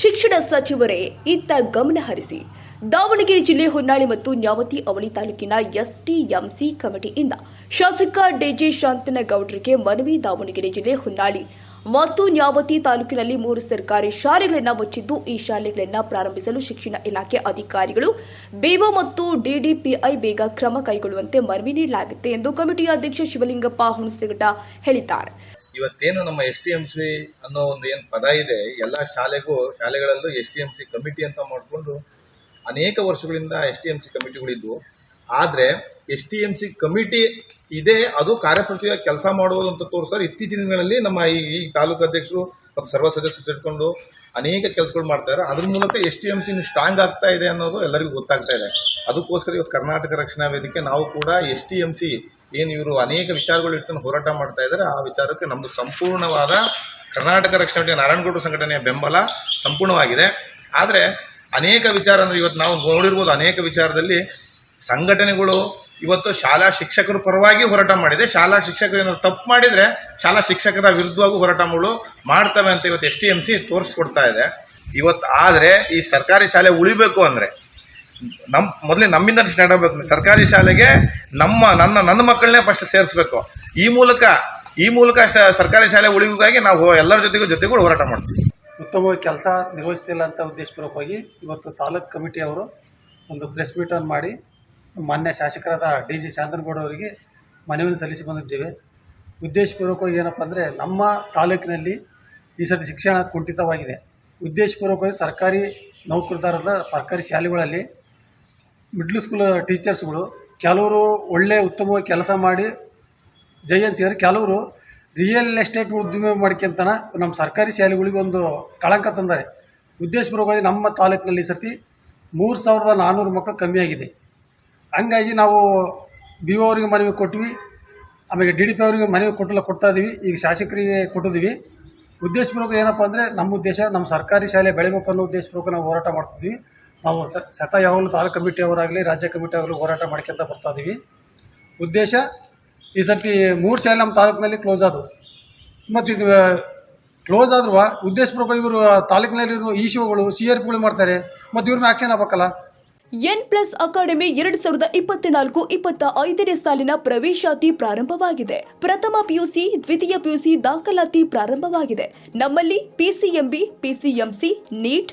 ಶಿಕ್ಷಣ ಸಚಿವರೇ, ಇತ್ತ ಗಮನ ಹರಿಸಿ. ದಾವಣಗೆರೆ ಜಿಲ್ಲೆ ಹೊನ್ನಾಳಿ ಮತ್ತು ನ್ಯಾವತಿ ಅವಳಿ ತಾಲೂಕಿನ ಎಸ್ಟಿಎಂಸಿ ಕಮಿಟಿಯಿಂದ ಶಾಸಕ ಡಿಜೆ ಶಾಂತನಗೌಡರಿಗೆ ಮನವಿ ದಾವಣಗೆರೆ ಜಿಲ್ಲೆ ಹೊನ್ನಾಳಿ. ಮತ್ತು ನ್ಯಾವತಿ ತಾಲೂಕಿನಲ್ಲಿ ಮೂರು ಸರ್ಕಾರಿ ಶಾಲೆಗಳನ್ನು ಮುಚ್ಚಿದ್ದು, ಈ ಶಾಲೆಗಳನ್ನು ಪ್ರಾರಂಭಿಸಲು ಶಿಕ್ಷಣ ಇಲಾಖೆ ಅಧಿಕಾರಿಗಳು ಬಿಒ ಮತ್ತು ಡಿಡಿಪಿಐ ಬೇಗ ಕ್ರಮ ಕೈಗೊಳ್ಳುವಂತೆ ಮನವಿ ನೀಡಲಾಗುತ್ತೆ ಎಂದು ಕಮಿಟಿಯ ಅಧ್ಯಕ್ಷ ಶಿವಲಿಂಗಪ್ಪ ಹುಣಸೆಗಟ್ಟ ಹೇಳಿದ್ದಾರೆ. ಇವತ್ತೇನು ನಮ್ಮ ಎಸ್ ಟಿ ಎಂ ಸಿ ಅನ್ನೋ ಒಂದು ಏನು ಪದ ಇದೆ, ಎಲ್ಲ ಶಾಲೆಗೂ, ಶಾಲೆಗಳಲ್ಲೂ S T M C committee ಅಂತ ಮಾಡಿಕೊಂಡು ಅನೇಕ ವರ್ಷಗಳಿಂದ ಎಸ್ ಟಿ ಎಂ ಸಿ ಕಮಿಟಿಗಳಿದ್ವು ಆದರೆ S T M C committee ಇದೆ, ಅದು ಕಾರ್ಯಪ್ರತಿಯಾಗಿ ಕೆಲಸ ಮಾಡುವುದು ಅಂತ ತೋರಿಸೋರು ಇತ್ತೀಚಿನ ದಿನಗಳಲ್ಲಿ ನಮ್ಮ ಈ ಈ ತಾಲೂಕು ಅಧ್ಯಕ್ಷರು ಮತ್ತು ಸರ್ವ ಸದಸ್ಯರು ಸೇರಿಕೊಂಡು ಅನೇಕ ಕೆಲಸಗಳು ಮಾಡ್ತಾರೆ. ಅದ್ರ ಮೂಲಕ S T M C strong ಆಗ್ತಾ ಇದೆ ಅನ್ನೋದು ಎಲ್ಲರಿಗೂ ಗೊತ್ತಾಗ್ತಾ ಇದೆ. ಅದಕ್ಕೋಸ್ಕರ ಇವತ್ತು ಕರ್ನಾಟಕ ರಕ್ಷಣಾ ವೇದಿಕೆ, ನಾವು ಕೂಡ ಎಸ್ ಟಿ ಎಂ ಸಿ ಏನು ಇವರು ಅನೇಕ ವಿಚಾರಗಳು ಇಟ್ಕೊಂಡು ಹೋರಾಟ ಮಾಡ್ತಾ ಇದ್ದಾರೆ ಆ ವಿಚಾರಕ್ಕೆ ನಮ್ಮದು ಸಂಪೂರ್ಣವಾದ ಕರ್ನಾಟಕ ರಕ್ಷಣಾ ವೇದಿಕೆ ನಾರಾಯಣಗೌಡ ಸಂಘಟನೆಯ ಬೆಂಬಲ ಸಂಪೂರ್ಣವಾಗಿದೆ. ಆದರೆ ಅನೇಕ ವಿಚಾರ ಅಂದರೆ ಇವತ್ತು ನಾವು ನೋಡಿರ್ಬೋದು ಅನೇಕ ವಿಚಾರದಲ್ಲಿ ಸಂಘಟನೆಗಳು ಇವತ್ತು ಶಾಲಾ ಶಿಕ್ಷಕರ ಪರವಾಗಿ ಹೋರಾಟ ಮಾಡಿದೆ. ಶಾಲಾ ಶಿಕ್ಷಕರು ಏನಾದ್ರು ತಪ್ಪು ಮಾಡಿದರೆ ಶಾಲಾ ಶಿಕ್ಷಕರ ವಿರುದ್ಧವಾಗೂ ಹೋರಾಟಗಳು ಮಾಡ್ತವೆ ಅಂತ ಇವತ್ತು ಎಸ್ ಟಿ ಎಂ ಸಿ ತೋರಿಸ್ಕೊಡ್ತಾ ಇದೆ. ಇವತ್ತು ಆದರೆ ಈ ಸರ್ಕಾರಿ ಶಾಲೆ ಉಳಿಬೇಕು ಅಂದರೆ ನಮ್ಮ ಮೊದಲೇ ನಮ್ಮಿಂದ ಸ್ಟಾರ್ಟ್ ಆಗಬೇಕು. ಸರ್ಕಾರಿ ಶಾಲೆಗೆ ನಮ್ಮ, ನನ್ನ ನನ್ನ ಮಕ್ಕಳನ್ನೇ ಫಸ್ಟ್ ಸೇರಿಸ್ಬೇಕು. ಈ ಮೂಲಕ ಈ ಮೂಲಕ ಸರ್ಕಾರಿ ಶಾಲೆ ಉಳಿವಿಗಾಗಿ ನಾವು ಎಲ್ಲರ ಜೊತೆಗೂ ಜೊತೆಗೂ ಹೋರಾಟ ಮಾಡ್ತೀವಿ. ಉತ್ತಮವಾಗಿ ಕೆಲಸ ನಿರ್ವಹಿಸ್ತಿಲ್ಲ ಅಂತ ಉದ್ದೇಶಪೂರ್ವಕವಾಗಿ ಇವತ್ತು ತಾಲೂಕು ಕಮಿಟಿಯವರು ಒಂದು ಪ್ರೆಸ್ ಮೀಟನ್ನು ಮಾಡಿ, ಮಾನ್ಯ ಶಾಸಕರಾದ ಡಿ ಜಿ ಶಾಂತನಗೌಡ ಅವರಿಗೆ ಮನವಿಯನ್ನು ಸಲ್ಲಿಸಿ ಬಂದಿದ್ದೇವೆ. ಉದ್ದೇಶಪೂರ್ವಕವಾಗಿ ಏನಪ್ಪ ಅಂದರೆ, ನಮ್ಮ ತಾಲೂಕಿನಲ್ಲಿ ಈ ಸರ್ತಿ ಶಿಕ್ಷಣ ಕುಂಠಿತವಾಗಿದೆ. ಉದ್ದೇಶಪೂರ್ವಕವಾಗಿ ಸರ್ಕಾರಿ ನೌಕರದಾರರ ಸರ್ಕಾರಿ ಶಾಲೆಗಳಲ್ಲಿ ಮಿಡ್ಲ್ ಸ್ಕೂಲ್ ಟೀಚರ್ಸ್ಗಳು ಕೆಲವರು ಒಳ್ಳೆಯ ಉತ್ತಮವಾಗಿ ಕೆಲಸ ಮಾಡಿ ಜೈ ಅನ್ಸಿದ್ದಾರೆ ಕೆಲವರು ರಿಯಲ್ ಎಸ್ಟೇಟ್ ಉದ್ದಿಮೆ ಮಾಡ್ಕೊಂತನ ನಮ್ಮ ಸರ್ಕಾರಿ ಶಾಲೆಗಳಿಗೆ ಒಂದು ಕಳಂಕ ತಂದರೆ. ಉದ್ದೇಶಪೂರ್ವಕವಾಗಿ ನಮ್ಮ ತಾಲೂಕಿನಲ್ಲಿ ಈ ಸರ್ತಿ ಮೂರು ಸಾವಿರದ ನಾನ್ನೂರು ಮಕ್ಕಳು ಕಮ್ಮಿಯಾಗಿದೆ ಹಂಗಾಗಿ ನಾವು ಬಿ ಒ ಅವರಿಗೆ ಮನವಿ ಕೊಟ್ವಿ, ಆಮೇಲೆ ಡಿ ಡಿ ಪಿ ಅವರಿಗೆ ಮನವಿ ಕೊಟ್ಟಲ್ಲ ಕೊಡ್ತಾ ಇದ್ದೀವಿ ಈಗ ಶಾಸಕರಿಗೆ ಕೊಟ್ಟಿದ್ದೀವಿ ಉದ್ದೇಶಪೂರ್ವಕ ಏನಪ್ಪ ಅಂದರೆ ನಮ್ಮ ಉದ್ದೇಶ ನಮ್ಮ ಸರ್ಕಾರಿ ಶಾಲೆ ಬೆಳಿಬೇಕು ಅನ್ನೋ ಉದ್ದೇಶಪೂರ್ವಕ ನಾವು ಹೋರಾಟ ಮಾಡ್ತಿದ್ವಿ. ನಾವು ಸತ ಯಾವಾಗಲೂ ತಾಲೂಕು ಕಮಿಟಿಯವರಾಗಲಿ, ರಾಜ್ಯ ಕಮಿಟಿಯವರಾಗಲಿ ಹೋರಾಟ ಮಾಡ್ಕೊಂತ ಬರ್ತಾ ಇದ್ದೀವಿ ಉದ್ದೇಶ, ಈ ಸರ್ತಿ ಮೂರು ಶಾಲೆ ನಮ್ಮ ತಾಲೂಕಿನಲ್ಲಿ ಕ್ಲೋಸ್ ಆದವು. ಮತ್ತು ಇದು ಕ್ಲೋಸ್ ಆದ್ರೂ ಉದ್ದೇಶಪೂರ್ವಕ ಇವರು ತಾಲೂಕಿನಲ್ಲಿರುವ ಈ ಶಿವಗಳು, ಸಿ ಆರ್ ಪಿಗಳು ಮಾಡ್ತಾರೆ. ಮತ್ತು ಇವ್ರ ಆ್ಯಕ್ಷನ್ ಆಗ್ಬೇಕಲ್ಲ? ಎನ್ ಪ್ಲಸ್ ಅಕಾಡೆಮಿ ಎರಡು ಸಾವಿರದ ಇಪ್ಪತ್ನಾಲ್ಕು ಇಪ್ಪತ್ತ ಐದನೇ ಸಾಲಿನ ಪ್ರವೇಶಾತಿ ಪ್ರಾರಂಭವಾಗಿದೆ. ಪ್ರಥಮ ಪಿಯುಸಿ, ದ್ವಿತೀಯ ಪಿಯುಸಿ ದಾಖಲಾತಿ ಪ್ರಾರಂಭವಾಗಿದೆ. ನಮ್ಮಲ್ಲಿ PCMB PCMC NEET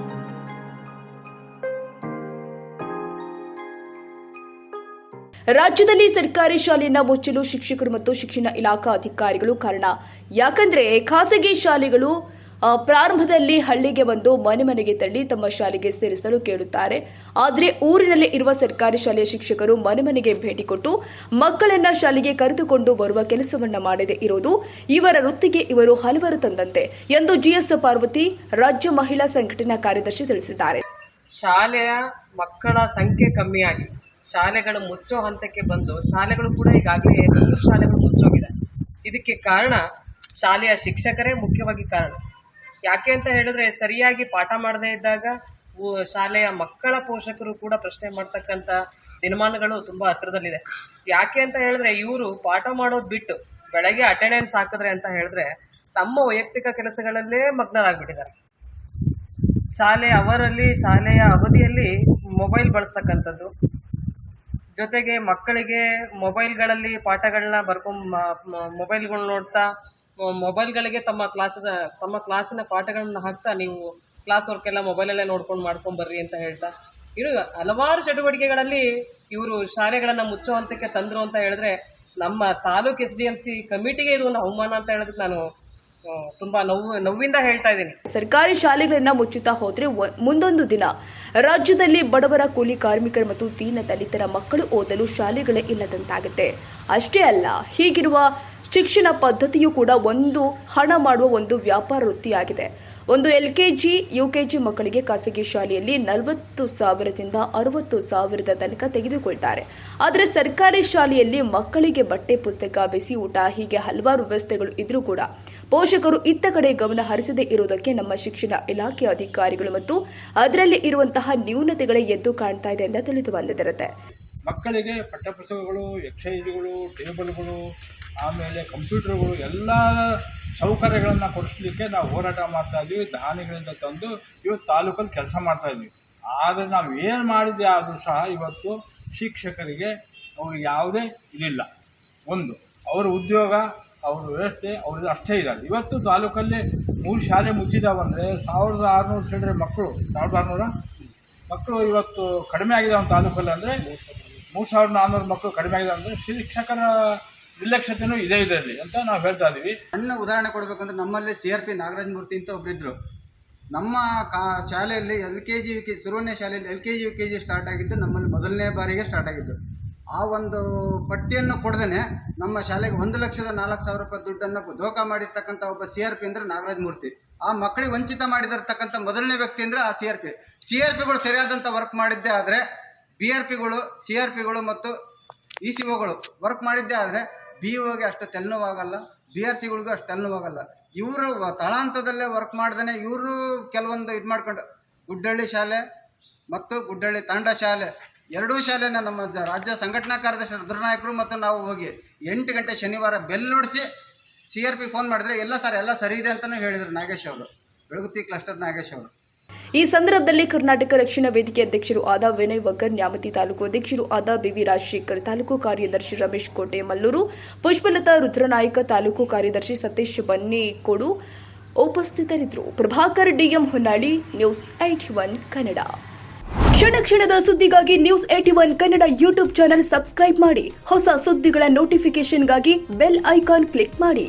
ರಾಜ್ಯದಲ್ಲಿ ಸರ್ಕಾರಿ ಶಾಲೆಯನ್ನ ಮುಚ್ಚಲು ಶಿಕ್ಷಕರು ಮತ್ತು ಶಿಕ್ಷಣ ಇಲಾಖಾ ಅಧಿಕಾರಿಗಳು ಕಾರಣ. ಯಾಕಂದ್ರೆ ಖಾಸಗಿ ಶಾಲೆಗಳು ಪ್ರಾರಂಭದಲ್ಲಿ ಹಳ್ಳಿಗೆ ಬಂದು ಮನೆ ಮನೆಗೆ ತಳ್ಳಿ ತಮ್ಮ ಶಾಲೆಗೆ ಸೇರಿಸಲು ಕೇಳುತ್ತಾರೆ. ಆದರೆ ಊರಿನಲ್ಲಿ ಇರುವ ಸರ್ಕಾರಿ ಶಾಲೆಯ ಶಿಕ್ಷಕರು ಮನೆ ಮನೆಗೆ ಭೇಟಿ ಕೊಟ್ಟು ಮಕ್ಕಳನ್ನ ಶಾಲೆಗೆ ಕರೆದುಕೊಂಡು ಬರುವ ಕೆಲಸವನ್ನ ಮಾಡದೆ ಇರೋದು ಇವರ ವೃತ್ತಿಗೆ ಇವರು ಹಲವರು ತಂದಂತೆ ಎಂದು ಜಿಎಸ್ ಪಾರ್ವತಿ, ರಾಜ್ಯ ಮಹಿಳಾ ಸಂಘಟನಾ ಕಾರ್ಯದರ್ಶಿ ತಿಳಿಸಿದ್ದಾರೆ. ಶಾಲೆಯ ಮಕ್ಕಳ ಸಂಖ್ಯೆ ಕಮ್ಮಿಯಾಗಿ. ಶಾಲೆಗಳು ಮುಚ್ಚೋ ಹಂತಕ್ಕೆ ಬಂದು ಶಾಲೆಗಳು ಕೂಡ ಈಗಾಗಲೇ ಎಲ್ಲರೂ ಶಾಲೆಗಳು ಮುಚ್ಚೋಗಿದೆ. ಇದಕ್ಕೆ ಕಾರಣ ಶಾಲೆಯ ಶಿಕ್ಷಕರೇ ಮುಖ್ಯವಾಗಿ ಕಾರಣ. ಯಾಕೆ ಅಂತ ಹೇಳಿದ್ರೆ ಸರಿಯಾಗಿ ಪಾಠ ಮಾಡದೇ ಇದ್ದಾಗ ಶಾಲೆಯ ಮಕ್ಕಳ ಪೋಷಕರು ಕೂಡ ಪ್ರಶ್ನೆ ಮಾಡ್ತಕ್ಕಂಥ ದಿನಮಾನಗಳು ತುಂಬ ಹತ್ರದಲ್ಲಿದೆ. ಯಾಕೆ ಅಂತ ಹೇಳಿದ್ರೆ ಇವರು ಪಾಠ ಮಾಡೋದು ಬಿಟ್ಟು ಬೆಳಗ್ಗೆ ಅಟೆಂಡೆನ್ಸ್ ಹಾಕಿದ್ರೆ ಅಂತ ಹೇಳಿದ್ರೆ ತಮ್ಮ ವೈಯಕ್ತಿಕ ಕೆಲಸಗಳಲ್ಲೇ ಮಗ್ನರಾಗ್ಬಿಟ್ಟಿದ್ದಾರೆ. ಶಾಲೆ ಅವರಲ್ಲಿ, ಶಾಲೆಯ ಅವಧಿಯಲ್ಲಿ ಮೊಬೈಲ್ ಬಳಸ್ತಕ್ಕಂಥದ್ದು ಜೊತೆಗೆ ಮಕ್ಕಳಿಗೆ ಮೊಬೈಲ್ಗಳಲ್ಲಿ ಪಾಠಗಳನ್ನ ಬರ್ಕೊಂಡ್ ಮೊಬೈಲ್ಗಳು ನೋಡ್ತಾ ಮೊಬೈಲ್ಗಳಿಗೆ ತಮ್ಮ ಕ್ಲಾಸದ, ತಮ್ಮ ಕ್ಲಾಸಿನ ಪಾಠಗಳನ್ನ ಹಾಕ್ತಾ ನೀವು ಕ್ಲಾಸ್ ವರ್ಕ್ ಎಲ್ಲ ಮೊಬೈಲಲ್ಲೇ ನೋಡ್ಕೊಂಡು ಮಾಡ್ಕೊಂಡ್ ಬರ್ರಿ ಅಂತ ಹೇಳ್ತಾ. ಇವರು ಹಲವಾರು ಚಟುವಟಿಕೆಗಳಲ್ಲಿ ಇವರು ಶಾಲೆಗಳನ್ನು ಮುಚ್ಚೋ ಹಂತಕ್ಕೆ ತಂದರು ಅಂತ ಹೇಳಿದ್ರೆ ನಮ್ಮ taluk S D M C ಕಮಿಟಿಗೆ ಇದು ಒಂದು ಅವಮಾನ ಅಂತ ಹೇಳೋದಕ್ಕೆ ನಾನು ತುಂಬಾ ನೋವು, ನೋವಿಂದ ಹೇಳ್ತಾ ಇದ್ದೀನಿ. ಸರ್ಕಾರಿ ಶಾಲೆಗಳನ್ನ ಮುಚ್ಚುತ್ತಾ ಹೋದ್ರೆ ಮುಂದೊಂದು ದಿನ. ರಾಜ್ಯದಲ್ಲಿ ಬಡವರ ಕೂಲಿ ಕಾರ್ಮಿಕರು ಮತ್ತು ದೀನ ದಲಿತರ ಮಕ್ಕಳು ಓದಲು ಶಾಲೆಗಳೇ ಇಲ್ಲದಂತಾಗುತ್ತೆ. ಅಷ್ಟೇ ಅಲ್ಲ, ಹೀಗಿರುವ ಶಿಕ್ಷಣ ಪದ್ಧತಿಯು ಕೂಡ ಒಂದು ಹಣ ಮಾಡುವ ಒಂದು ವ್ಯಾಪಾರ ವೃತ್ತಿಯಾಗಿದೆ. ಒಂದು L K G, U K G ಮಕ್ಕಳಿಗೆ ಖಾಸಗಿ ಶಾಲೆಯಲ್ಲಿ ನಲವತ್ತು ಸಾವಿರದಿಂದ ಅರವತ್ತು ಸಾವಿರದ ತನಕ ತೆಗೆದುಕೊಳ್ತಾರೆ. ಆದರೆ ಸರ್ಕಾರಿ ಶಾಲೆಯಲ್ಲಿ ಮಕ್ಕಳಿಗೆ ಬಟ್ಟೆ ಪುಸ್ತಕ ಬಿಸಿ ಊಟ, ಹೀಗೆ ಹಲವಾರು ವ್ಯವಸ್ಥೆಗಳು ಇದ್ರೂ ಕೂಡ ಪೋಷಕರು ಇತ್ತ ಕಡೆ ಗಮನ ಹರಿಸದೇ ಇರುವುದಕ್ಕೆ ನಮ್ಮ ಶಿಕ್ಷಣ ಇಲಾಖೆ ಅಧಿಕಾರಿಗಳು ಮತ್ತು ಅದರಲ್ಲಿ ಇರುವಂತಹ ನ್ಯೂನತೆಗಳೇ ಎದ್ದು ಕಾಣ್ತಾ ಇದೆ ಅಂತ ತಿಳಿದು ಬಂದಿರುತ್ತೆ. ಮಕ್ಕಳಿಗೆ ಪಠ್ಯಪುಸ್ತಕಗಳು ಎಕ್ಸೈಜ್ಗಳು ಟೇಬಲ್ಗಳು ಆಮೇಲೆ ಕಂಪ್ಯೂಟರ್ಗಳು ಎಲ್ಲ ಸೌಕರ್ಯಗಳನ್ನು ಕೊಡಿಸ್ಲಿಕ್ಕೆ ನಾವು ಹೋರಾಟ ಮಾಡ್ತಾ ಇದ್ದೀವಿ, ದಾನಿಗಳಿಂದ ತಂದು ಇವತ್ತು ತಾಲೂಕಲ್ಲಿ ಕೆಲಸ ಮಾಡ್ತಾ ಇದ್ದೀವಿ. ಆದರೆ ನಾವು ಏನು ಮಾಡಿದ್ದೆ ಆದರೂ ಸಹ ಇವತ್ತು ಶಿಕ್ಷಕರಿಗೆ ಅವ್ರಿಗೆ ಯಾವುದೇ ಇದಿಲ್ಲ. ಒಂದು, ಅವರ ಉದ್ಯೋಗ, ಅವ್ರ ವ್ಯವಸ್ಥೆ ಅವ್ರದ್ದು ಅಷ್ಟೇ ಇದ್ದಾರೆ ಇವತ್ತು ತಾಲೂಕಲ್ಲಿ ಮೂರು ಶಾಲೆ ಮುಚ್ಚಿದಾವಂದರೆ ಸಾವಿರದ ಆರುನೂರು ಚಿಲ್ಲರೆ ಮಕ್ಕಳು, ಸಾವಿರದ ಆರುನೂರ? ಮಕ್ಕಳು ಇವತ್ತು ಕಡಿಮೆ ಆಗಿದೆ ಒಂದು ತಾಲೂಕಲ್ಲಿ ಅಂದರೆ ಮೂರು ಸಾವಿರದ ನಾನ್ನೂರು ಮಕ್ಕಳು ಕಡಿಮೆ ಆಗಿದೆ ಅಂದರೆ ಶಿಕ್ಷಕರ ನಿರ್ಲಕ್ಷ್ಯತೆಯೂ ಇದೆ ಇದರಲ್ಲಿ ಅಂತ ನಾವು ಹೇಳ್ತಾ ಇದೀವಿ. ಸಣ್ಣ ಉದಾಹರಣೆ ಕೊಡಬೇಕಂದ್ರೆ ನಮ್ಮಲ್ಲಿ C R P Nagaraj Murthy ಅಂತ ಒಬ್ಬರಿದ್ರು ನಮ್ಮ ಕಾ ಶಾಲೆಯಲ್ಲಿ L K G, U K ಸುರುವನ್ಯ ಶಾಲೆಯಲ್ಲಿ L K G, U K G start ಆಗಿದ್ದು ನಮ್ಮಲ್ಲಿ ಮೊದಲನೇ ಬಾರಿಗೆ ಸ್ಟಾರ್ಟ್ ಆಗಿದ್ದು. ಆ ಒಂದು ಪಟ್ಟಿಯನ್ನು ಕೊಡ್ದೇ ನಮ್ಮ ಶಾಲೆಗೆ ಒಂದು ಲಕ್ಷದ ನಾಲ್ಕು ಸಾವಿರ ರೂಪಾಯಿ ದುಡ್ಡನ್ನು ದೋಖ ಮಾಡಿರ್ತಕ್ಕಂಥ ಒಬ್ಬ ಸಿ ಆರ್ ಪಿ ಅಂದ್ರೆ ನಾಗರಾಜ ಮೂರ್ತಿ. ಆ ಮಕ್ಕಳಿಗೆ ವಂಚಿತ ಮಾಡಿದಿರ್ತಕ್ಕಂಥ ಮೊದಲನೇ ವ್ಯಕ್ತಿ ಅಂದ್ರೆ ಆ C R P. C R ಪಿಗಳು ಸರಿಯಾದಂಥ ವರ್ಕ್ ಮಾಡಿದ್ದೇ ಆದರೆ ಬಿ ಆರ್ ಪಿಗಳು, ಸಿ ಆರ್ ಪಿಗಳು ಮತ್ತು ಇ ಸಿ ಒಗಳು ವರ್ಕ್ ಮಾಡಿದ್ದೇ ಆದರೆ ಬಿ ಓಗೆ ಅಷ್ಟು ತೆಲ್ನೋವಾಗಲ್ಲ ಬಿ ಆರ್ ಸಿಗಳಿಗೂ ಅಷ್ಟು ತೆಲ್ನೋವಾಗಲ್ಲ ಇವರು ತಳಾಂತದಲ್ಲೇ ವರ್ಕ್ ಮಾಡ್ದೇ ಇವರು ಕೆಲವೊಂದು ಇದು ಮಾಡ್ಕೊಂಡು, ಗುಡ್ಡಳ್ಳಿ ಶಾಲೆ ಮತ್ತು ಗುಡ್ಡಳ್ಳಿ ತಾಂಡ ಶಾಲೆ, ಎರಡೂ ಶಾಲೆನ ನಮ್ಮ ರಾಜ್ಯ ಸಂಘಟನಾ ಕಾರ್ಯದರ್ಶಿ ರುದ್ರನಾಯಕರು ಮತ್ತು ನಾವು ಹೋಗಿ ಎಂಟು ಗಂಟೆ ಶನಿವಾರ ಬೆಲ್ ನುಡಿಸಿ ಸಿ ಆರ್ ಪಿ ಫೋನ್ ಮಾಡಿದ್ರೆ ಎಲ್ಲ ಸರ್, ಎಲ್ಲ ಸರಿ ಇದೆ ಅಂತಲೂ ಹೇಳಿದರು ನಾಗೇಶ್ ಅವರು. ಬೆಳಗುತ್ತಿ ಕ್ಲಸ್ಟರ್ ನಾಗೇಶ್ ಅವರು. ಈ ಸಂದರ್ಭದಲ್ಲಿ ಕರ್ನಾಟಕ ರಕ್ಷಣಾ ವೇದಿಕೆ ಅಧ್ಯಕ್ಷರು ಆದ ವಿನಯ್ ವಕರ್ ನ್ಯಾಮತಿ ತಾಲೂಕು ಅಧ್ಯಕ್ಷರು ಆದ ಬಿವಿ ರಾಜಶೇಖರ್, ತಾಲೂಕು ಕಾರ್ಯದರ್ಶಿ ರಮೇಶ್ ಕೋಟೆ ಮಲ್ಲೂರು, ಪುಷ್ಪಲತಾ ರುದ್ರನಾಯಕ, ತಾಲೂಕು ಕಾರ್ಯದರ್ಶಿ ಸತೀಶ್ ಬನ್ನಿಕೋಡು ಉಪಸ್ಥಿತರಿದ್ದರು. Prabhakar, DM Honnali, news IT one Kannada. ಕ್ಷಣ ಕ್ಷಣದ ಸುದ್ದಿಗಾಗಿ news AT one Kannada YouTube channel subscribe ಮಾಡಿ. ಹೊಸ ಸುದ್ದಿಗಳ ನೋಟಿಫಿಕೇಶನ್ಗಾಗಿ ಬೆಲ್ ಐಕಾನ್ ಕ್ಲಿಕ್ ಮಾಡಿ.